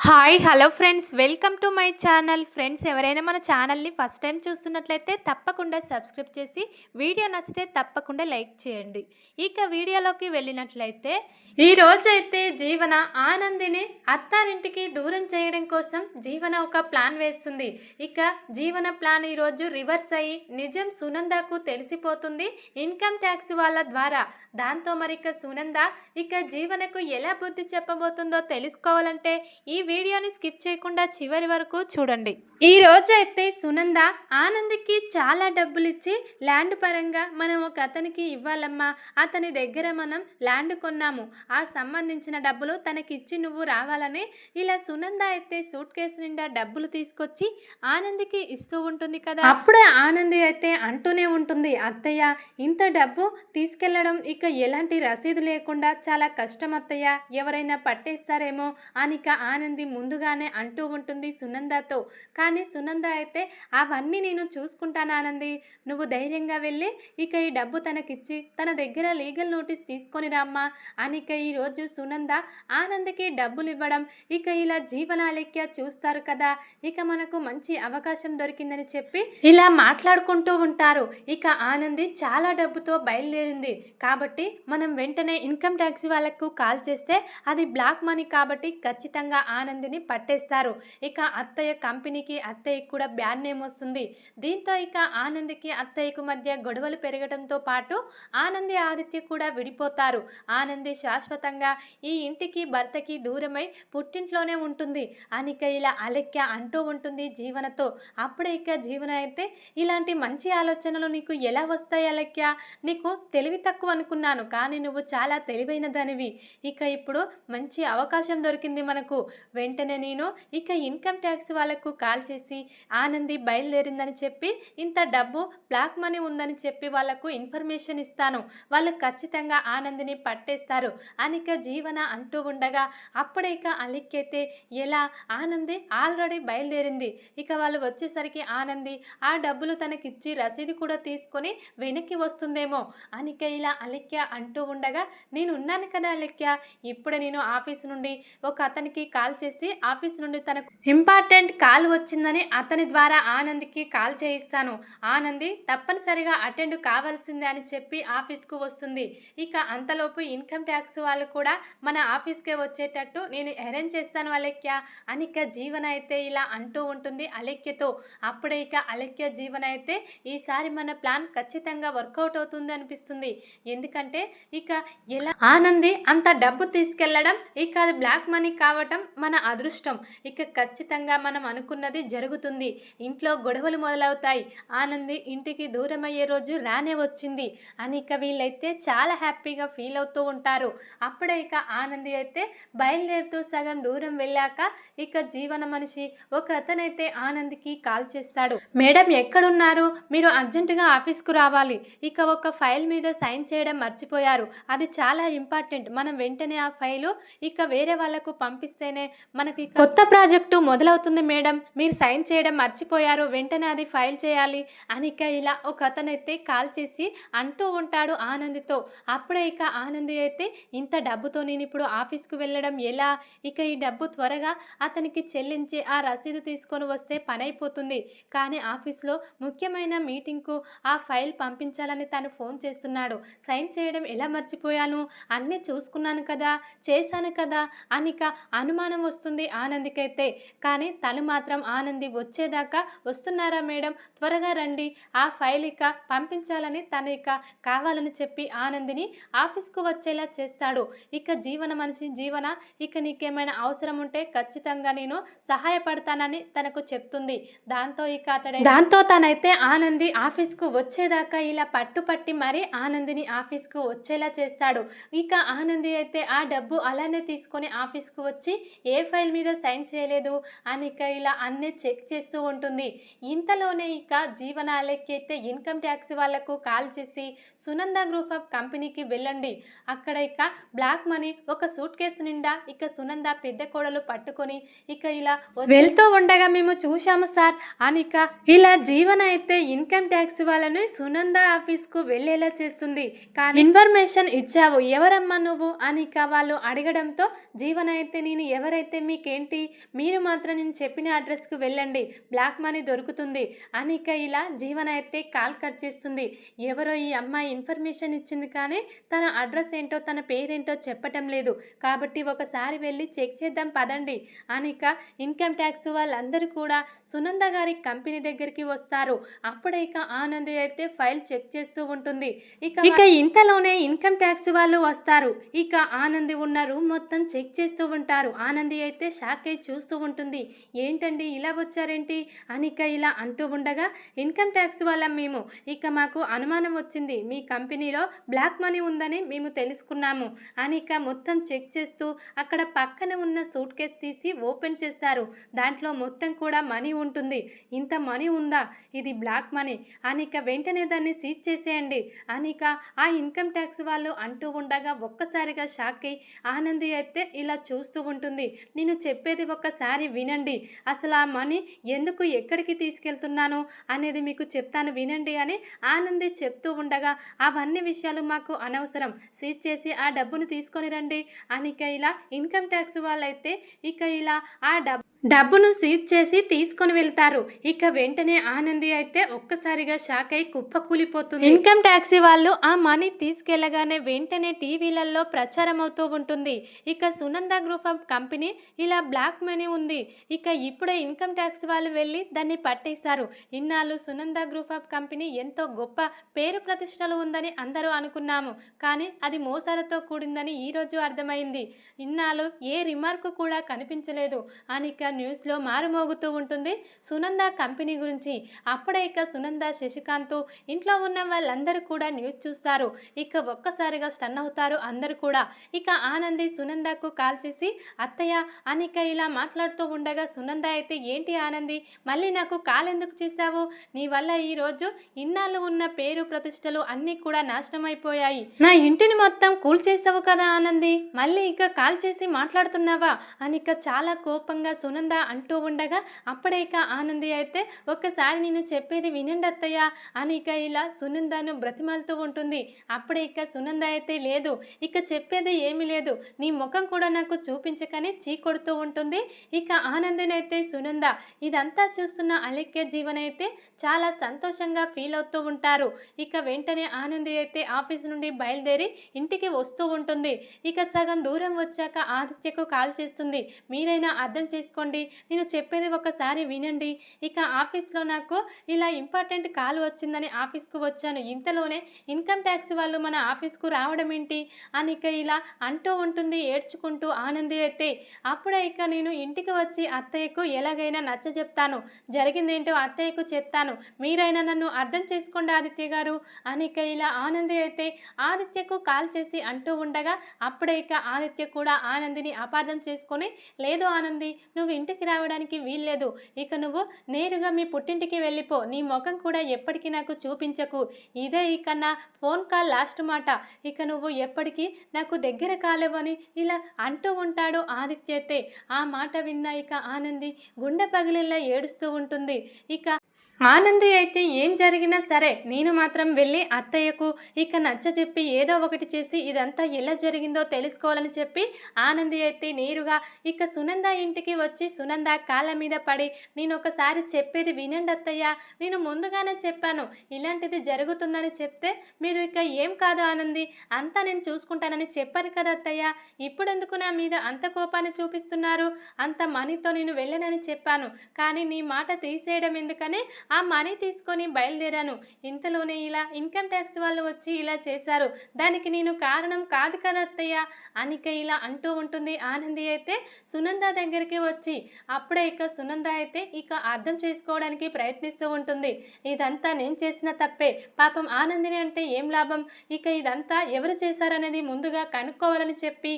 Hi hello friends. Welcome to my channel. Friends ఎవరైనా మన ఛానల్ని ఫస్ట్ టైం చూస్తున్నట్లయితే తప్పకుండా సబ్స్క్రైబ్ చేసి వీడియో నచ్చితే తప్పకుండా లైక్ చేయండి. ఇక వీడియోలోకి వెళ్ళినట్లయితే ఈ రోజైతే జీవన ఆనందిని అత్తారింటికి దూరం చేయడం కోసం జీవన ఒక ప్లాన్ వేస్తుంది. ఇక జీవన ప్లాన్ ఈరోజు రివర్స్ అయ్యి నిజం సునందకు తెలిసిపోతుంది ఇన్కమ్ ట్యాక్స్ వాళ్ళ ద్వారా. దాంతో మరి ఇక సునంద ఇక జీవనకు ఎలా బుద్ధి చెప్పబోతుందో తెలుసుకోవాలంటే ఈ వీడియోని స్కిప్ చేయకుండా చివరి వరకు చూడండి. ఈ రోజు అయితే సునంద ఆనంద్కి చాలా డబ్బులు ఇచ్చి ల్యాండ్ పరంగా మనం ఒక అతనికి ఇవ్వాలమ్మా అతని దగ్గర మనం ల్యాండ్ కొన్నాము ఆ సంబంధించిన డబ్బులు తనకి ఇచ్చి నువ్వు రావాలని ఇలా సునంద అయితే సూట్ కేసు నిండా డబ్బులు తీసుకొచ్చి ఆనంద్కి ఇస్తూ ఉంటుంది కదా. అప్పుడే ఆనంది అయితే అంటూనే ఉంటుంది అత్తయ్య ఇంత డబ్బు తీసుకెళ్ళడం ఇక ఎలాంటి రసీదు లేకుండా చాలా కష్టం అత్తయ్య ఎవరైనా పట్టేస్తారేమో అని ఇక అనేది ముందుగానే అంటూ ఉంటుంది సునందతో. కానీ సునంద అయితే అవన్నీ నేను చూసుకుంటాను ఆనంది నువ్వు ధైర్యంగా వెళ్ళి ఇక ఈ డబ్బు తనకిచ్చి తన దగ్గర లీగల్ నోటీస్ తీసుకొని రామ్మా అని ఇక ఈరోజు సునంద ఆనంద్కి డబ్బులు ఇవ్వడం ఇక ఇలా జీవనాలెక్య చూస్తారు కదా ఇక మనకు మంచి అవకాశం దొరికిందని చెప్పి ఇలా మాట్లాడుకుంటూ ఉంటారు. ఇక ఆనంది చాలా డబ్బుతో బయలుదేరింది. కాబట్టి మనం వెంటనే ఇన్కమ్ ట్యాక్స్ వాళ్ళకు కాల్ చేస్తే అది బ్లాక్ మనీ కాబట్టి ఖచ్చితంగా ఆనందిని పట్టేస్తారు. ఇక అత్తయ్య కంపెనీకి అత్తయ్యకి కూడా బ్యాడ్ నేమ్ వస్తుంది. దీంతో ఇక ఆనందికి అత్తయ్యకు మధ్య గొడవలు పెరగడంతో పాటు ఆనంది ఆదిత్య కూడా విడిపోతారు. ఆనంది శాశ్వతంగా ఈ ఇంటికి భర్తకి దూరమై పుట్టింట్లోనే ఉంటుంది. అనిక ఇలా అలెక్య అంటూ ఉంటుంది జీవనతో. అప్పుడే ఇక జీవన అయితే ఇలాంటి మంచి ఆలోచనలు నీకు ఎలా వస్తాయి అలెక్య నీకు తెలివి తక్కువ అనుకున్నాను కానీ నువ్వు చాలా తెలివైన దానివి ఇక ఇప్పుడు మంచి అవకాశం దొరికింది మనకు. వెంటనే నేను ఇక ఇన్కమ్ ట్యాక్స్ వాళ్ళకు కాల్ చేసి ఆనంది బయలుదేరిందని చెప్పి ఇంత డబ్బు బ్లాక్ మనీ ఉందని చెప్పి వాళ్ళకు ఇన్ఫర్మేషన్ ఇస్తాను. వాళ్ళు ఖచ్చితంగా ఆనందిని పట్టేస్తారు అనిక జీవన అంటూ ఉండగా అప్పుడే ఇక అలిక్కైతే ఎలా? ఆనంది ఆల్రెడీ బయలుదేరింది. ఇక వాళ్ళు వచ్చేసరికి ఆనంది ఆ డబ్బులు తనకిచ్చి రసీదు కూడా తీసుకొని వెనక్కి వస్తుందేమో అనిక ఇలా అలిక్య అంటూ ఉండగా నేను ఉన్నాను కదా అలిక్య ఇప్పుడే నేను ఆఫీస్ నుండి ఒక అతనికి కాల్ చేసి ఆఫీస్ నుండి తనకు ఇంపార్టెంట్ కాల్ వచ్చిందని అతని ద్వారా ఆనంద్కి కాల్ చేయిస్తాను. ఆనంది తప్పనిసరిగా అటెండ్ కావాల్సిందే అని చెప్పి ఆఫీస్కు వస్తుంది. ఇక అంతలోపు ఇన్కమ్ ట్యాక్స్ వాళ్ళు కూడా మన ఆఫీస్కే వచ్చేటట్టు నేను అరేంజ్ చేస్తాను అలెక్య అనిక జీవన అయితే ఇలా అంటూ ఉంటుంది అలెక్యతో అప్పుడే ఇక అలెక్య జీవన అయితే ఈసారి మన ప్లాన్ ఖచ్చితంగా వర్కౌట్ అవుతుంది అనిపిస్తుంది. ఎందుకంటే ఇక ఎలా ఆనంది అంత డబ్బు తీసుకెళ్ళడం ఇక అది బ్లాక్ మనీ కావటం మన మన అదృష్టం. ఇక ఖచ్చితంగా మనం అనుకున్నది జరుగుతుంది. ఇంట్లో గొడవలు మొదలవుతాయి. ఆనంది ఇంటికి దూరం అయ్యే రోజు రానే వచ్చింది. అని ఇక వీళ్ళైతే చాలా హ్యాపీగా ఫీల్ అవుతూ ఉంటారు. అప్పుడే ఇక ఆనంది అయితే బయలుదేరుతూ సగం దూరం వెళ్ళాక ఇక జీవన మనిషి ఒక అతనైతే ఆనంద్కి కాల్ చేస్తాడు. మేడం ఎక్కడున్నారు? మీరు అర్జెంటుగా ఆఫీస్కు రావాలి. ఇక ఒక ఫైల్ మీద సైన్ చేయడం మర్చిపోయారు. అది చాలా ఇంపార్టెంట్. మనం వెంటనే ఆ ఫైలు ఇక వేరే వాళ్ళకు పంపిస్తేనే మనకి కొత్త ప్రాజెక్టు మొదలవుతుంది మేడం. మీరు సైన్ చేయడం మర్చిపోయారు. వెంటనే అది ఫైల్ చేయాలి అని ఇక ఇలా ఒక అతనైతే కాల్ చేసి అంటూ ఉంటాడు ఆనందితో. అప్పుడే ఇక ఆనంది అయితే ఇంత డబ్బుతో నేను ఇప్పుడు ఆఫీస్కు వెళ్ళడం ఎలా? ఇక ఈ డబ్బు త్వరగా అతనికి చెల్లించి ఆ రసీదు తీసుకొని వస్తే పని అయిపోతుంది కానీ ఆఫీస్లో ముఖ్యమైన మీటింగ్కు ఆ ఫైల్ పంపించాలని తను ఫోన్ చేస్తున్నాడు. సైన్ చేయడం ఎలా మర్చిపోయాను? అన్నీ చూసుకున్నాను కదా చేశాను కదా అనిక అనుమానం వస్తుంది ఆనందికైతే. కానీ తను మాత్రం ఆనంది వచ్చేదాకా వస్తున్నారా మేడం? త్వరగా రండి. ఆ ఫైల్ ఇక పంపించాలని తను ఇక కావాలని చెప్పి ఆనందిని ఆఫీస్కు వచ్చేలా చేస్తాడు. ఇక జీవన మనిషి జీవన ఇక నీకేమైనా అవసరం ఉంటే ఖచ్చితంగా నేను సహాయపడతానని తనకు చెప్తుంది. దాంతో ఇక అతడే దాంతో తనైతే ఆనంది ఆఫీస్కు వచ్చేదాకా ఇలా పట్టుపట్టి మరీ ఆనందిని ఆఫీస్కు వచ్చేలా చేస్తాడు. ఇక ఆనంది అయితే ఆ డబ్బు అలానే తీసుకొని ఆఫీస్కు వచ్చి ఏ ఫైల్ మీద సైన్ చేయలేదు. అని ఇక ఇలా అన్నీ చెక్ చేస్తూ ఉంటుంది. ఇంతలోనే ఇక జీవనాలెక్కైతే ఇన్కమ్ ట్యాక్స్ వాళ్ళకు కాల్ చేసి సునంద గ్రూప్ ఆఫ్ కంపెనీకి వెళ్ళండి. అక్కడ ఇక బ్లాక్ మనీ ఒక సూట్ కేసు నిండా ఇక సునంద పెద్ద కోడలు పట్టుకొని ఇక ఇలా వెళ్తూ ఉండగా మేము చూశాము సార్. అని ఇలా జీవన అయితే ఇన్కమ్ ట్యాక్స్ వాళ్ళని సునంద ఆఫీస్కు వెళ్ళేలా చేస్తుంది. కానీ ఇన్ఫర్మేషన్ ఇచ్చావు. ఎవరమ్మా నువ్వు? అని ఇక వాళ్ళు అడగడంతో జీవన అయితే నేను ఎవరైతే అయితే మీకేంటి? మీరు మాత్రం నేను చెప్పిన అడ్రస్కు వెళ్ళండి. బ్లాక్ మనీ దొరుకుతుంది. అని ఇక ఇలా జీవన అయితే కాల్ కట్ చేస్తుంది. ఎవరో ఈ అమ్మాయి ఇన్ఫర్మేషన్ ఇచ్చింది కానీ తన అడ్రస్ ఏంటో తన పేరేంటో చెప్పటం లేదు. కాబట్టి ఒకసారి వెళ్ళి చెక్ చేద్దాం పదండి. అని ఇక ఇన్కమ్ ట్యాక్స్ వాళ్ళందరూ కూడా సునంద గారి కంపెనీ దగ్గరికి వస్తారు. అప్పుడే ఇక ఆనంది అయితే ఫైల్ చెక్ చేస్తూ ఉంటుంది. ఇక ఇక ఇంతలోనే ఇన్కమ్ ట్యాక్స్ వాళ్ళు వస్తారు. ఇక ఆనంది ఉన్న రూమ్ మొత్తం చెక్ చేస్తూ ఉంటారు. ఆనంది అయితే షాక్ అయి చూస్తూ ఉంటుంది. ఏంటండి ఇలా వచ్చారేంటి? అనిక ఇలా అంటూ ఉండగా ఇన్కమ్ ట్యాక్స్ వాళ్ళం మేము. ఇక మాకు అనుమానం వచ్చింది. మీ కంపెనీలో బ్లాక్ మనీ ఉందని మేము తెలుసుకున్నాము. అనిక మొత్తం చెక్ చేస్తూ అక్కడ పక్కన ఉన్న సూట్ కేస్ తీసి ఓపెన్ చేస్తారు. దాంట్లో మొత్తం కూడా మనీ ఉంటుంది. ఇంత మనీ ఉందా? ఇది బ్లాక్ మనీ. అనిక వెంటనే దాన్ని సీజ్ చేసేయండి. అనిక ఆ ఇన్కమ్ ట్యాక్స్ వాళ్ళు అంటూ ఉండగా ఒక్కసారిగా షాక్ అయి ఆనంది అయితే ఇలా చూస్తూ ఉంటుంది. నేను చెప్పేది ఒక్కసారి వినండి. అసలు ఆ మనీ ఎందుకు ఎక్కడికి తీసుకెళ్తున్నాను అనేది మీకు చెప్తాను వినండి అని ఆనంది చెప్తూ ఉండగా అవన్నీ విషయాలు మాకు అనవసరం. సీజ్ చేసి ఆ డబ్బును తీసుకొని రండి. అని ఇక ఇలా ఇన్కమ్ ట్యాక్స్ వాళ్ళైతే ఇక ఇలా ఆ డబ్బు డబ్బును సీజ్ చేసి తీసుకొని వెళ్తారు. ఇక వెంటనే ఆనంది అయితే ఒక్కసారిగా షాక్ అయి కుప్పకూలిపోతుంది. ఇన్కమ్ ట్యాక్సీ వాళ్ళు ఆ మనీ తీసుకెళ్ళగానే వెంటనే టీవీలలో ప్రచారం అవుతూ ఉంటుంది. ఇక సునంద గ్రూప్ ఆఫ్ కంపెనీ ఇలా బ్లాక్ మనీ ఉంది. ఇక ఇప్పుడే ఇన్కమ్ ట్యాక్స్ వాళ్ళు వెళ్ళి దాన్ని పట్టేశారు. ఇన్నాళ్ళు సునంద గ్రూప్ ఆఫ్ కంపెనీ ఎంతో గొప్ప పేరు ప్రతిష్టలు ఉందని అందరూ అనుకున్నాము. కానీ అది మోసాలతో కూడిందని ఈరోజు అర్థమైంది. ఇన్నాళ్ళు ఏ రిమార్క్ కూడా కనిపించలేదు. అని న్యూస్లో మారుమోగుతూ ఉంటుంది. సునంద కంపెనీ గురించి అప్పుడే ఇక సునంద శశికాంత్ ఇంట్లో ఉన్న వాళ్ళందరూ కూడా న్యూస్ చూస్తారు. ఇక ఒక్కసారిగా స్టన్ అవుతారు అందరు కూడా. ఇక ఆనంది సునందకు కాల్ చేసి అత్తయ్య అనిక ఇలా మాట్లాడుతూ ఉండగా సునంద అయితే ఏంటి ఆనంది మళ్ళీ నాకు కాల్ ఎందుకు చేశావు? నీ వల్ల ఈరోజు ఇన్నాళ్ళు ఉన్న పేరు ప్రతిష్టలు అన్నీ కూడా నాశనం అయిపోయాయి నా ఇంటిని మొత్తం కూల్చేసావు కదా ఆనంది మళ్ళీ ఇక కాల్ చేసి మాట్లాడుతున్నావా? అనిక చాలా కోపంగా సునంద అంటూ ఉండగా అప్పుడే ఇక ఆనంది అయితే ఒక్కసారి నేను చెప్పేది వినండి అత్తయ్య అని ఇక ఇలా సునందను బ్రతిమాలుతూ ఉంటుంది. అప్పుడే ఇక సునంద అయితే లేదు ఇక చెప్పేది ఏమీ లేదు. నీ ముఖం కూడా నాకు చూపించకనే చీకొడుతూ ఉంటుంది ఇక ఆనందిని అయితే సునంద ఇదంతా చూస్తున్న అలెక్య జీవనైతే చాలా సంతోషంగా ఫీల్ అవుతూ ఉంటారు. ఇక వెంటనే ఆనంది అయితే ఆఫీస్ నుండి బయలుదేరి ఇంటికి వస్తూ ఉంటుంది. ఇక సగం దూరం వచ్చాక ఆదిత్యకు కాల్ చేస్తుంది. మీరైనా అర్థం చేసుకోండి నేను చెప్పేది ఒకసారి వినండి. ఇక ఆఫీస్లో నాకు ఇలా ఇంపార్టెంట్ కాల్ వచ్చిందని ఆఫీస్కు వచ్చాను. ఇంతలోనే ఇన్కమ్ ట్యాక్స్ వాళ్ళు మన ఆఫీస్కు రావడం ఏంటి? అని ఇక ఇలా అంటూ ఉంటుంది ఏడ్చుకుంటూ ఆనంది అయితే. అప్పుడే ఇక నేను ఇంటికి వచ్చి అత్తయ్యకు ఎలాగైనా నచ్చ చెప్తాను. జరిగిందేంటో అత్తయ్యకు చెప్తాను. మీరైనా నన్ను అర్థం చేసుకోండి ఆదిత్య గారు అని ఇక ఇలా ఆనంది అయితే ఆదిత్యకు కాల్ చేసి అంటూ ఉండగా అప్పుడే ఇక ఆదిత్య కూడా ఆనందిని అపార్థం చేసుకొని లేదు ఆనంది నువ్వు ఇంటికి రావడానికి వీల్లేదు. ఇక నువ్వు నేరుగా మీ పుట్టింటికి వెళ్ళిపో. నీ ముఖం కూడా ఎప్పటికీ నాకు చూపించకు. ఇదే ఇక నా ఫోన్ కాల్ లాస్ట్ మాట. ఇక నువ్వు ఎప్పటికీ నాకు దగ్గర కాలేవని ఇలా అంటూ ఉంటాడు ఆదిత్యతే. ఆ మాట విన్న ఇక ఆనంది గుండె పగిలిలా ఏడుస్తూ ఉంటుంది. ఇక ఆనంది అయితే ఏం జరిగినా సరే నేను మాత్రం వెళ్ళి అత్తయ్యకు ఇక నచ్చ చెప్పి ఏదో ఒకటి చేసి ఇదంతా ఎలా జరిగిందో తెలుసుకోవాలని చెప్పి ఆనంది అయితే నేరుగా ఇక సునంద ఇంటికి వచ్చి సునంద కాళ్ళ మీద పడి నేను ఒకసారి చెప్పేది వినండి అత్తయ్య నేను ముందుగానే చెప్పాను. ఇలాంటిది జరుగుతుందని చెప్తే మీరు ఇక ఏం కాదు ఆనంది. అంతా నేను చూసుకుంటానని చెప్పారు కదా అత్తయ్య. ఇప్పుడెందుకు నా మీద అంత కోపాన్ని చూపిస్తున్నారు? అంత మనీతో నేను వెళ్ళనని చెప్పాను. కానీ నీ మాట తీసేయడం ఎందుకని ఆ మనీ తీసుకొని బయలుదేరాను. ఇంతలోనే ఇలా ఇన్కమ్ ట్యాక్స్ వాళ్ళు వచ్చి ఇలా చేశారు. దానికి నేను కారణం కాదు కదా అత్తయ్య? అనిక ఇలా అంటూ ఉంటుంది. ఆనంది అయితే సునంద దగ్గరికి వచ్చి అప్పుడే ఇక సునంద అయితే ఇక అర్థం చేసుకోవడానికి ప్రయత్నిస్తూ ఉంటుంది. ఇదంతా నేను చేసిన తప్పే. పాపం ఆనందిని అంటే ఏం లాభం? ఇక ఇదంతా ఎవరు చేశారనేది ముందుగా కనుక్కోవాలని చెప్పి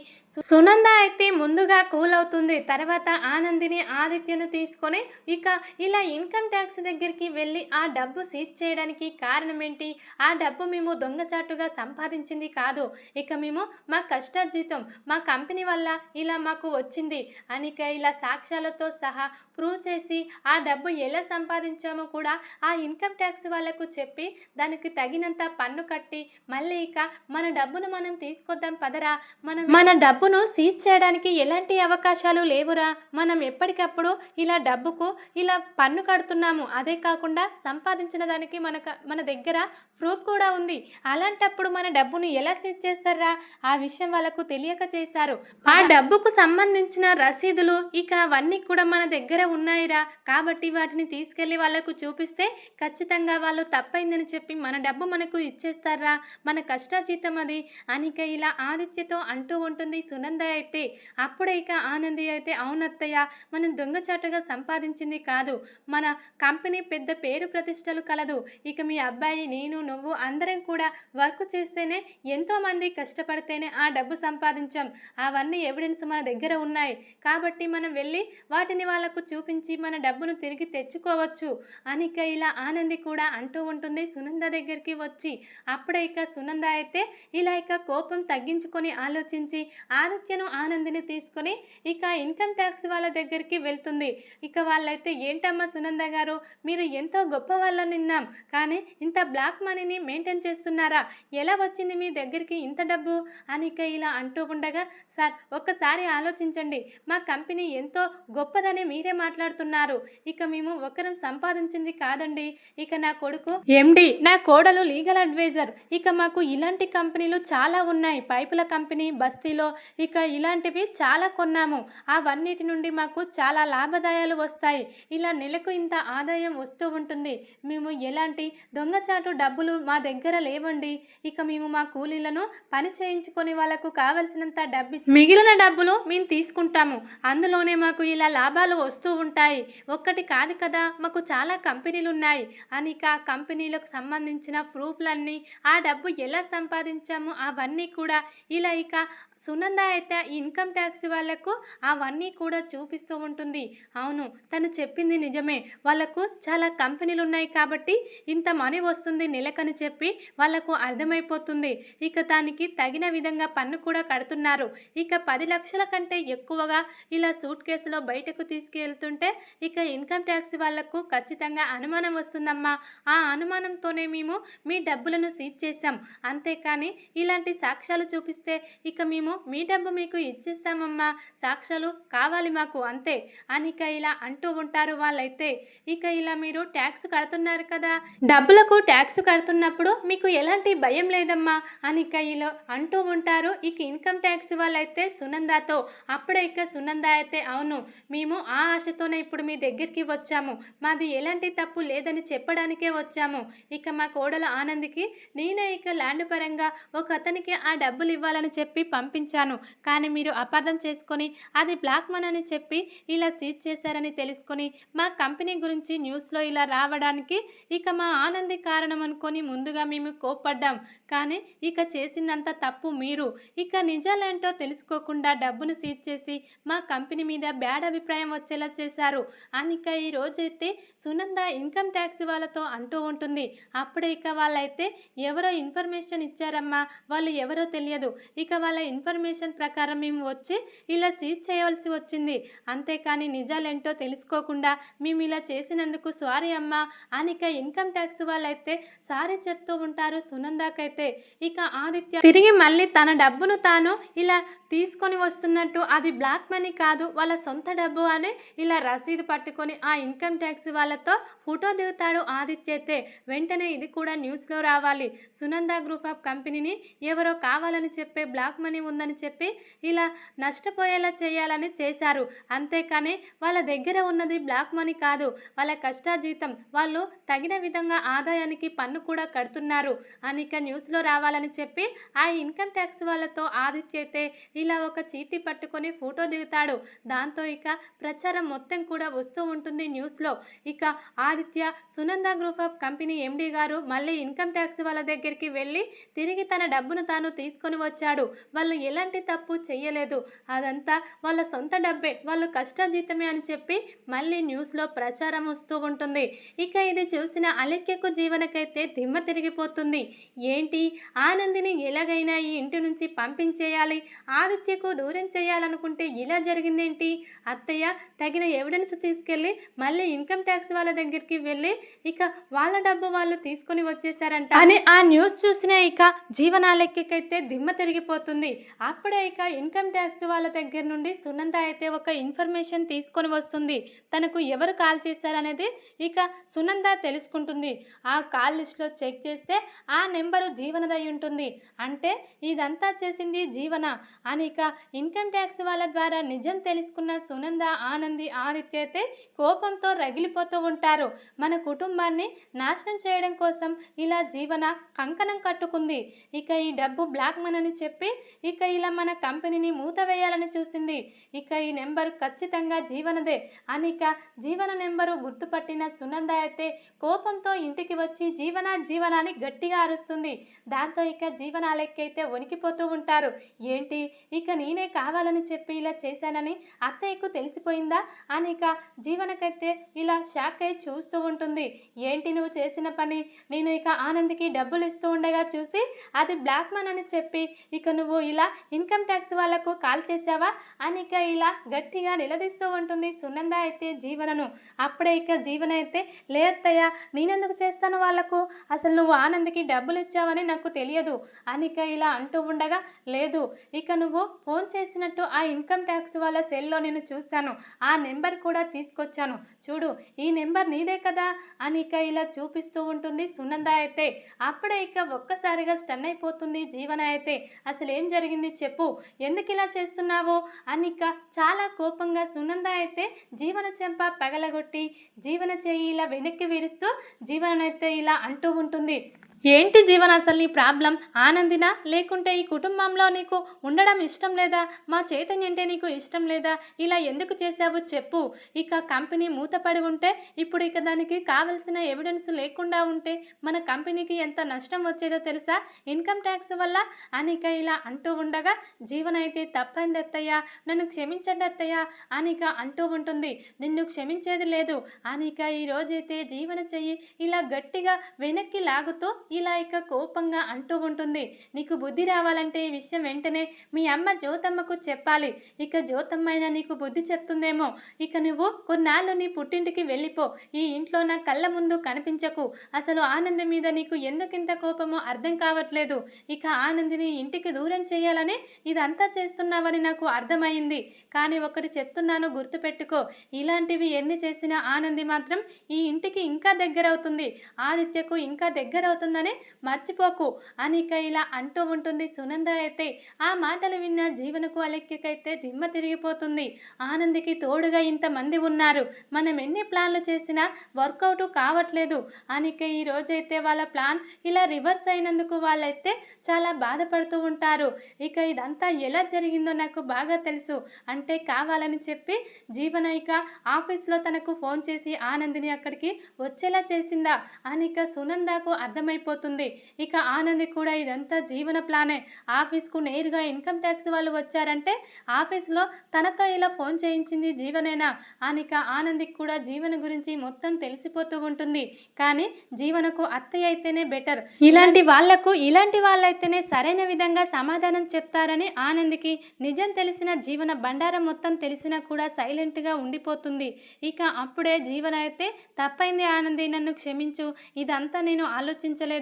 సునంద అయితే ముందుగా కూల్ అవుతుంది తర్వాత ఆనందిని ఆదిత్యను తీసుకొని ఇక ఇలా ఇన్కమ్ ట్యాక్స్ దగ్గరికి దగ్గరికి వెళ్ళి ఆ డబ్బు సీజ్ చేయడానికి కారణం ఏంటి ఆ డబ్బు మేము దొంగచాటుగా సంపాదించింది కాదు. ఇక మేము మా కష్టార్జితం మా కంపెనీ వల్ల ఇలా మాకు వచ్చింది. అనిక ఇలా సాక్ష్యాలతో సహా ప్రూవ్ చేసి ఆ డబ్బు ఎలా సంపాదించామో కూడా ఆ ఇన్కమ్ ట్యాక్స్ వాళ్ళకు చెప్పి దానికి తగినంత పన్ను కట్టి మళ్ళీ ఇక మన డబ్బును మనం తీసుకొద్దాం పదరా? మనం మన డబ్బును సీజ్ చేయడానికి ఎలాంటి అవకాశాలు లేవురా? మనం ఎప్పటికప్పుడు ఇలా డబ్బుకు ఇలా పన్ను కడుతున్నాము. అదే కాకుండా సంపాదించిన దానికి మనక మన దగ్గర ప్రూఫ్ కూడా ఉంది. అలాంటప్పుడు మన డబ్బును ఎలా సీజ్ చేస్తారా? ఆ విషయం వాళ్ళకు తెలియక చేశారు. ఆ డబ్బుకు సంబంధించిన రసీదులు ఇక అవన్నీ కూడా మన దగ్గర ఉన్నాయిరా. కాబట్టి వాటిని తీసుకెళ్ళి వాళ్ళకు చూపిస్తే ఖచ్చితంగా వాళ్ళు తప్పైందని చెప్పి మన డబ్బు మనకు ఇచ్చేస్తారా? మన కష్టాజీతం అది. అనిక ఇలా ఆదిత్యతో అంటూ ఉంటుంది. సునంద అయితే అప్పుడే ఇక ఆనంది అయితే అవునత్తయ్య మనం దొంగచాటుగా సంపాదించింది కాదు. మన కంపెనీ పెద్ద పేరు ప్రతిష్టలు కలదు. ఇక మీ అబ్బాయి నేను నువ్వు అందరం కూడా వర్క్ చేస్తేనే ఎంతోమంది కష్టపడితేనే ఆ డబ్బు సంపాదించాం. అవన్నీ ఎవిడెన్స్ మన దగ్గర ఉన్నాయి. కాబట్టి మనం వెళ్ళి వాటిని వాళ్ళకు చూపించి మన డబ్బును తిరిగి తెచ్చుకోవచ్చు. అనిక ఇలా ఆనంది కూడా అంటూ ఉంటుంది. సునంద దగ్గరికి వచ్చి అప్పుడే ఇక సునంద అయితే ఇలా ఇక కోపం తగ్గించుకొని ఆలోచించి ఆదిత్యను ఆనందిని తీసుకొని ఇక ఇన్కమ్ ట్యాక్స్ వాళ్ళ దగ్గరికి వెళ్తుంది. ఇక వాళ్ళైతే ఏంటమ్మా సునంద గారు మీరు ఎంతో గొప్ప వాళ్ళని నిన్నాం. కానీ ఇంత బ్లాక్ మనీని మెయింటైన్ చేస్తున్నారా? ఎలా వచ్చింది మీ దగ్గరికి ఇంత డబ్బు? అని ఇక ఇలా అంటూ ఉండగా సార్ ఒక్కసారి ఆలోచించండి. మా కంపెనీ ఎంతో గొప్పదని మీరే మాట్లాడుతున్నారు. ఇక మేము ఒకరం సంపాదించింది కాదండి. ఇక నా కొడుకు ఎండి నా కోడలు లీగల్ అడ్వైజర్. ఇక మాకు ఇలాంటి కంపెనీలు చాలా ఉన్నాయి. పైపుల కంపెనీ బస్తీలో ఇక ఇలాంటివి చాలా కొన్నాము. అవన్నిటి నుండి మాకు చాలా లాభదాయాలు వస్తాయి. ఇలా నెలకు ఇంత ఆదాయం వస్తూ ఉంటుంది. మేము ఎలాంటి దొంగచాటు డబ్బులు మా దగ్గర లేవండి. ఇక మేము మా కూలీలను పని చేయించుకొని వాళ్ళకు కావలసినంత డబ్బు మిగిలిన డబ్బులు మేము తీసుకుంటాము. అందులోనే మాకు ఇలా లాభాలు వస్తూ ఉంటాయి. ఒక్కటి కాదు కదా మాకు చాలా కంపెనీలు ఉన్నాయి అనిక కంపెనీలకు సంబంధించిన ప్రూఫ్లన్నీ ఆ డబ్బు ఎలా సంపాదించాము అవన్నీ కూడా. ఇలా ఇక సునంద అయితే ఈ ఇన్కమ్ ట్యాక్స్ వాళ్ళకు అవన్నీ కూడా చూపిస్తూ ఉంటుంది. అవును తను చెప్పింది నిజమే. వాళ్ళకు చాలా కంపెనీలు ఉన్నాయి కాబట్టి ఇంత మనీ వస్తుంది నెలకని చెప్పి వాళ్ళకు అర్థమైపోతుంది. ఇక దానికి తగిన విధంగా పన్ను కూడా కడుతున్నారు. ఇక పది లక్షల కంటే ఎక్కువగా ఇలా సూట్ కేసులో బయటకు తీసుకెళ్తుంటే ఇక ఇన్కమ్ ట్యాక్స్ వాళ్ళకు ఖచ్చితంగా అనుమానం వస్తుందమ్మా. ఆ అనుమానంతోనే మేము మీ డబ్బులను సీజ్ చేశాం. అంతేకాని ఇలాంటి సాక్ష్యాలు చూపిస్తే ఇక మేము మీ డబ్బు మీకు ఇచ్చేస్తామమ్మా. సాక్ష్యాలు కావాలి మాకు అంతే. అని ఇక ఇలా అంటూ ఉంటారు వాళ్ళైతే. ఇక ఇలా మీరు ట్యాక్స్ కడుతున్నారు కదా. డబ్బులకు ట్యాక్స్ కడుతున్నప్పుడు మీకు ఎలాంటి భయం లేదమ్మా. అని ఇక ఇలా అంటూ ఉంటారు. ఇక ఇన్కమ్ ట్యాక్స్ వాళ్ళైతే సునందాతో. అప్పుడే ఇక సునంద అయితే అవును మేము ఆ ఆశతోనే ఇప్పుడు మీ దగ్గరికి వచ్చాము. మాది ఎలాంటి తప్పు లేదని చెప్పడానికే వచ్చాము. ఇక మా కోడల ఆనందికి నేనే ఇక ల్యాండ్ పరంగా ఒక అతనికి ఆ డబ్బులు ఇవ్వాలని చెప్పి పంపించాను. కానీ మీరు అపార్థం చేసుకొని అది బ్లాక్ మన్ అని చెప్పి ఇలా సీజ్ చేశారని తెలుసుకొని మా కంపెనీ గురించి న్యూస్లో ఇలా రావడానికి ఇక మా ఆనంది కారణం అనుకొని ముందుగా మేము కోప్పడ్డాం. కానీ ఇక చేసిందంత తప్పు మీరు. ఇక నిజాలేంటో తెలుసుకోకుండా డబ్బును సీజ్ చేసి మా కంపెనీ మీద బ్యాడ్ అభిప్రాయం వచ్చేలా చేశారు. అనిక ఈ రోజైతే సునంద ఇన్కమ్ ట్యాక్స్ వాళ్ళతో అంటూ ఉంటుంది. అప్పుడే ఇక వాళ్ళైతే ఎవరో ఇన్ఫర్మేషన్ ఇచ్చారమ్మా వాళ్ళు ఎవరో తెలియదు. ఇక వాళ్ళ ఇన్ఫర్మేషన్ ప్రకారం మేము వచ్చి ఇలా సీజ్ చేయవలసి వచ్చింది. అంతేకాని నిజాలేంటో తెలుసుకోకుండా మేము ఇలా చేసినందుకు సారీ అమ్మా. అని ఇక ఇన్కమ్ ట్యాక్స్ వాళ్ళైతే సారీ చెప్తూ ఉంటారు సునందాకైతే. ఇక ఆదిత్య తిరిగి మళ్ళీ తన డబ్బును తాను ఇలా తీసుకొని వస్తున్నట్టు అది బ్లాక్ మనీ కాదు వాళ్ళ సొంత డబ్బు అని ఇలా రసీదు పట్టుకొని ఆ ఇన్కమ్ ట్యాక్స్ వాళ్ళతో ఫోటో దిగుతాడు ఆదిత్య అయితే. వెంటనే ఇది కూడా న్యూస్లో రావాలి. సునంద గ్రూప్ ఆఫ్ కంపెనీని ఎవరో కావాలని చెప్పే బ్లాక్ మనీ ఉందని చెప్పి ఇలా నష్టపోయేలా చేయాలని చేశారు. అంతేకాని వాళ్ళ దగ్గర ఉన్నది బ్లాక్ మనీ కాదు వాళ్ళ కష్టాజీతం వాళ్ళు తగిన విధంగా ఆదాయానికి పన్ను కూడా కడుతున్నారు అని ఇక న్యూస్లో రావాలని చెప్పి ఆ ఇన్కమ్ ట్యాక్స్ వాళ్ళతో ఆదిత్య అయితే ఇలా ఒక చీటీ పట్టుకొని ఫోటో దిగుతాడు. దాంతో ఇక ప్రచారం మొత్తం కూడా వస్తూ ఉంటుంది న్యూస్లో. ఇక Aditya Sunanda group of company MD గారు మళ్ళీ ఇన్కమ్ ట్యాక్స్ వాళ్ళ దగ్గరికి వెళ్ళి తిరిగి తన డబ్బును తాను తీసుకొని వచ్చాడు. వాళ్ళు ఎలాంటి తప్పు చేయలేదు అదంతా వాళ్ళ సొంత డబ్బే వాళ్ళు కష్టజీతమే అని చెప్పి మళ్ళీ న్యూస్లో ప్రచారం వస్తూ ఉంటుంది. ఇక ఇది చూసిన అలెక్యకు జీవనకైతే దిమ్మ తిరిగిపోతుంది. ఏంటి? ఆనందిని ఎలాగైనా ఈ ఇంటి నుంచి పంపించేయాలి. ఆదిత్యకు దూరం చేయాలనుకుంటే ఇలా జరిగిందేంటి? అత్తయ్య తగిన ఎవిడెన్స్ తీసుకెళ్ళి మళ్ళీ ఇన్కమ్ ట్యాక్స్ వాళ్ళ దగ్గరికి వెళ్ళి ఇక వాళ్ళ డబ్బు వాళ్ళు తీసుకొని వచ్చేసారంట అని ఆ న్యూస్ చూసిన ఇక జీవనాలెక్కకైతే దిమ్మ తిరిగిపోతుంది. అప్పుడే ఇక ఇన్కమ్ ట్యాక్స్ వాళ్ళ దగ్గర నుండి సునంద అయితే ఒక ఇన్ఫర్మేషన్ తీసుకొని వస్తుంది. తనకు ఎవరు కాల్ చేశారనేది ఇక సునంద తెలుసుకుంటుంది. ఆ కాల్ లిస్ట్లో చెక్ చేస్తే ఆ నెంబరు జీవనదై ఉంటుంది. అంటే ఇదంతా చేసింది జీవన అని ఇక ఇన్కమ్ ట్యాక్స్ వాళ్ళ ద్వారా నిజం తెలుసుకున్న సునంద ఆనంది ఆదిత్య అయితే కోపంతో రగిలిపోతూ ఉంటారు. మన కుటుంబాన్ని నాశనం చేయడం కోసం ఇలా జీవన కంకణం కట్టుకుంది. ఇక ఈ డబ్బు బ్లాక్ మనని అని చెప్పి ఇక ఇలా మన కంపెనీని మూత వేయాలని చూసింది. ఇక ఈ నెంబర్ ఖచ్చితంగా జీవనదే. అని ఇక జీవన నెంబరు గుర్తుపట్టిన సునంద అయితే కోపంతో ఇంటికి వచ్చి జీవన జీవనాన్ని గట్టిగా అరుస్తుంది. దాంతో ఇక జీవనాలెక్కైతే వణికిపోతూ ఉంటారు. ఏంటి? ఇక నేనే కావాలని చెప్పి ఇలా చేశానని అత్తయ్యకు తెలిసిపోయిందా? అని ఇక జీవనకైతే ఇలా షాక్ అయి చూస్తూ ఉంటుంది. ఏంటి నువ్వు చేసిన పని? నేను ఇక ఆనంద్కి డబ్బులు ఇస్తూ ఉండగా చూసి అది బ్లాక్ మన్ అని చెప్పి ఇక నువ్వు ఇలా ఇన్కమ్ ట్యాక్స్ వాళ్ళకు కాల్ చేశావా? అని ఇక ఇలా గట్టిగా నిలదీస్తూ ఉంటుంది. సునంద అయితే జీవనను. అప్పుడే ఇక జీవన అయితే లేదత్తయ్య నేనెందుకు చేస్తాను వాళ్ళకు అసలు నువ్వు ఆనంద్కి డబ్బులు ఇచ్చావని నాకు తెలియదు. అని ఇక ఇలా అంటూ ఉండగా లేదు ఇక నువ్వు ఫోన్ చేసినట్టు ఆ ఇన్కమ్ ట్యాక్స్ వాళ్ళ సెల్లో నేను చూశాను. ఆ నెంబర్ కూడా తీసుకొచ్చాను. చూడు ఈ నెంబర్ నీదే కదా? అని ఇక ఇలా చూపిస్తూ ఉంటుంది సునంద అయితే. అప్పుడే ఇక ఒక్కసారిగా స్టన్ అయిపోతుంది జీవన అయితే. అసలు ఏం జరిగింది? చెప్పు. ఎందుకు ఇలా చేస్తున్నావో? అని చాలా కోపంగా సునంద అయితే జీవన చెంప పగలగొట్టి జీవన చేయి ఇలా వెనక్కి విరుస్తూ జీవనైతే ఇలా అంటూ ఉంటుంది. ఏంటి జీవన అసలు నీ ప్రాబ్లం? ఆనందినా? లేకుంటే ఈ కుటుంబంలో నీకు ఉండడం ఇష్టం లేదా? మా చైతన్య అంటే నీకు ఇష్టం లేదా? ఇలా ఎందుకు చేశావు చెప్పు. ఇక కంపెనీ మూతపడి ఉంటే ఇప్పుడు ఇక దానికి కావలసిన ఎవిడెన్స్ లేకుండా ఉంటే మన కంపెనీకి ఎంత నష్టం వచ్చేదో తెలుసా? ఇన్కమ్ ట్యాక్స్ వల్ల అనిక ఇలా అంటూ ఉండగా జీవన అయితే తప్పైంది అత్తయ్యా. నన్ను క్షమించండి అత్తయ్యా. అనిక అంటూ ఉంటుంది. నిన్ను క్షమించేది లేదు. అనిక ఈరోజైతే జీవన చెయ్యి ఇలా గట్టిగా వెనక్కి లాగుతూ ఇలా ఇక కోపంగా అంటూ ఉంటుంది. నీకు బుద్ధి రావాలంటే ఈ విషయం వెంటనే మీ అమ్మ జ్యోతమ్మకు చెప్పాలి. ఇక జ్యోతమ్మ అయినా నీకు బుద్ధి చెప్తుందేమో. ఇక నువ్వు కొన్నాళ్ళు నీ పుట్టింటికి వెళ్ళిపో. ఈ ఇంట్లో నా కళ్ళ ముందు కనిపించకు. అసలు ఆనందం మీద నీకు ఎందుకింత కోపమో అర్థం కావట్లేదు. ఇక ఆనందిని ఇంటికి దూరం చేయాలని ఇదంతా చేస్తున్నావని నాకు అర్థమైంది. కానీ ఒకటి చెప్తున్నాను గుర్తుపెట్టుకో. ఇలాంటివి ఎన్ని చేసినా ఆనంది మాత్రం ఈ ఇంటికి ఇంకా దగ్గరవుతుంది. ఆదిత్యకు ఇంకా దగ్గరవుతుందని మర్చిపోకు అని ఇక ఇలా అంటూ ఉంటుంది. సునంద అయితే ఆ మాటలు విన్న జీవనకు అలెక్కికైతే దిమ్మ తిరిగిపోతుంది. ఆనందికి తోడుగా ఇంతమంది ఉన్నారు. మనం ఎన్ని ప్లాన్లు చేసినా వర్కౌట్ కావట్లేదు. అనిక ఈ రోజైతే వాళ్ళ ప్లాన్ ఇలా రివర్స్ అయినందుకు వాళ్ళైతే చాలా బాధపడుతూ ఉంటారు. ఇక ఇదంతా ఎలా జరిగిందో నాకు బాగా తెలుసు. అంటే కావాలని చెప్పి జీవన ఇక ఆఫీస్లో తనకు ఫోన్ చేసి ఆనందిని అక్కడికి వచ్చేలా చేసిందా అనిక సునందకు అర్థమైపోతుంది ఇక ఆనంది కూడా ఇదంతా జీవన ప్లానే. ఆఫీస్కు నేరుగా ఇన్కమ్ ట్యాక్స్ వాళ్ళు వచ్చారంటే ఆఫీస్లో తనతో ఇలా ఫోన్ చేయించింది జీవనేనా? అనిక ఆనందికి కూడా జీవన గురించి మొత్తం తెలిసిపోతూ ఉంటుంది. కానీ జీవనకు అత్తయ్య అయితేనే బెటర్. ఇలాంటి వాళ్ళకు ఇలాంటి వాళ్ళైతేనే సరైన విధంగా సమాధానం చెప్తారని ఆనందికి నిజం తెలిసిన జీవన బండారం మొత్తం తెలిసినా కూడా సైలెంట్గా ఉండిపోతుంది. ఇక అప్పుడే జీవన అయితే తప్పైంది ఆనంది నన్ను క్షమించు. ఇదంతా నేను ఆలోచించలేదు.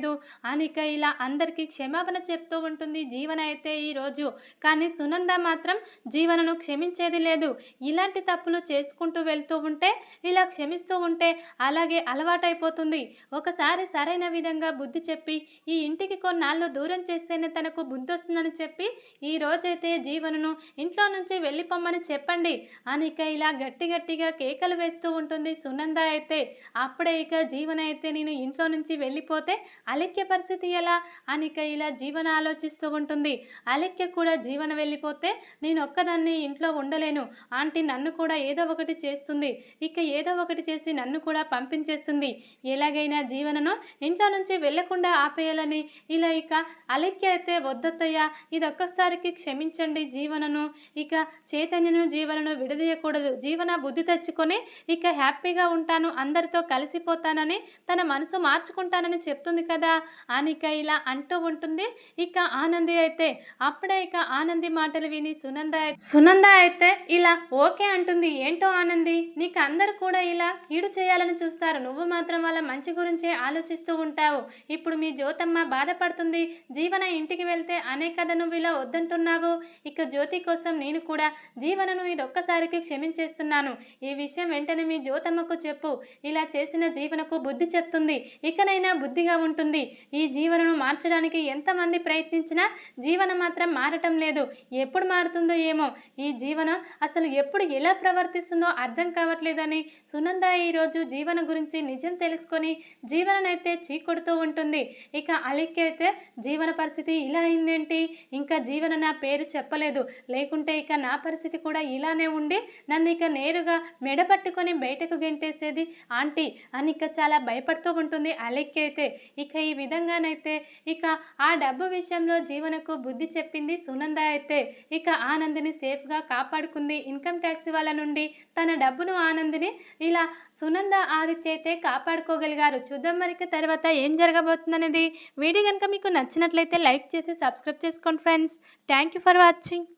అనిక ఇలా అందరికీ క్షమాపణ చెప్తూ ఉంటుంది జీవన అయితే ఈరోజు కానీ సునంద మాత్రం జీవనను క్షమించేది లేదు. ఇలాంటి తప్పులు చేసుకుంటూ వెళ్తూ ఉంటే ఇలా క్షమిస్తూ ఉంటే అలాగే అలవాటైపోతుంది. ఒకసారి సరైన విధంగా బుద్ధి చెప్పి ఈ ఇంటికి కొన్నాళ్ళు దూరం చేస్తేనే తనకు బుద్ధి వస్తుందని చెప్పి ఈ రోజైతే జీవనను ఇంట్లో నుంచి వెళ్ళిపోమ్మని చెప్పండి. అనిక ఇలా గట్టి గట్టిగా కేకలు వేస్తూ ఉంటుంది సునంద అయితే. అప్పుడే ఇక జీవన అయితే నేను ఇంట్లో నుంచి వెళ్ళిపోతే అలెక్య పరిస్థితి ఎలా? అనిక ఇలా జీవన ఆలోచిస్తూ ఉంటుంది. అలెక్య కూడా జీవన వెళ్ళిపోతే నేను ఒక్కదాన్ని ఇంట్లో ఉండలేను. ఆంటీ నన్ను కూడా ఏదో ఒకటి చేస్తుంది. ఇక ఏదో ఒకటి చేసి నన్ను కూడా పంపించేస్తుంది. ఎలాగైనా జీవనను ఇంట్లో నుంచి వెళ్ళకుండా ఆపేయాలని. ఇలా ఇక అలెక్య అయితే వద్దత్తయ్యా ఇది ఒక్కసారికి క్షమించండి జీవనను. ఇక చైతన్యను జీవనను విడదీయకూడదు. జీవన బుద్ధి తెచ్చుకొని ఇక హ్యాపీగా ఉంటాను. అందరితో కలిసిపోతానని తన మనసు మార్చుకుంటానని చెప్తుంది కదా? అనిక ఇలా అంటూ ఉంటుంది. ఇక ఆనంది అయితే అప్పుడే ఇక ఆనంది మాటలు విని సునంద సునంద అయితే ఇలా ఓకే అంటుంది. ఏంటో ఆనంది నీకు అందరు కూడా ఇలా కీడు చేయాలని చూస్తారు. నువ్వు మాత్రం వాళ్ళ మంచి గురించే ఆలోచిస్తూ ఉంటావు. ఇప్పుడు మీ జ్యోతమ్మ బాధపడుతుంది. జీవన ఇంటికి వెళ్తే అనే కదా నువ్వు ఇలా వద్దంటున్నావు. ఇక జ్యోతి కోసం నేను కూడా జీవనను ఇదొక్కసారికి క్షమించేస్తున్నాను. ఈ విషయం వెంటనే మీ జ్యోతమ్మకు చెప్పు. ఇలా చేసిన జీవనకు బుద్ధి చెప్తుంది. ఇకనైనా బుద్ధిగా ఉంటుంది ఈ జీవనను మార్చడానికి ఎంతమంది ప్రయత్నించినా జీవన మాత్రం మారటం లేదు. ఎప్పుడు మారుతుందో ఏమో. ఈ జీవన అసలు ఎప్పుడు ఎలా ప్రవర్తిస్తుందో అర్థం కావట్లేదని సునంద ఈరోజు జీవన గురించి నిజం తెలుసుకొని జీవననైతే చీకొడుతూ ఉంటుంది. ఇక అలిక్కి అయితే జీవన పరిస్థితి ఇలా అయిందేంటి? ఇంకా జీవన నా పేరు చెప్పలేదు. లేకుంటే ఇక నా పరిస్థితి కూడా ఇలానే ఉండి నన్ను ఇక నేరుగా మెడ పట్టుకొని బయటకు గెంటేసేది ఆంటీ అని ఇక చాలా భయపడుతూ ఉంటుంది అలెక్కి అయితే. ఇక ఈ విధంగానైతే ఇక ఆ డబ్బు విషయంలో జీవనకు బుద్ధి చెప్పింది సునంద అయితే. ఇక ఆనందిని సేఫ్గా కాపాడుకుంది. ఇన్కమ్ ట్యాక్స్ వాళ్ళ నుండి తన డబ్బును ఆనందిని ఇలా సునంద ఆదిత్య అయితే కాపాడుకోగలిగారు. చూద్దాం మరికి తర్వాత ఏం జరగబోతుందనేది. వీడియో కనుక మీకు నచ్చినట్లయితే లైక్ చేసి సబ్స్క్రైబ్ చేసుకోండి friends. Thank you for watching.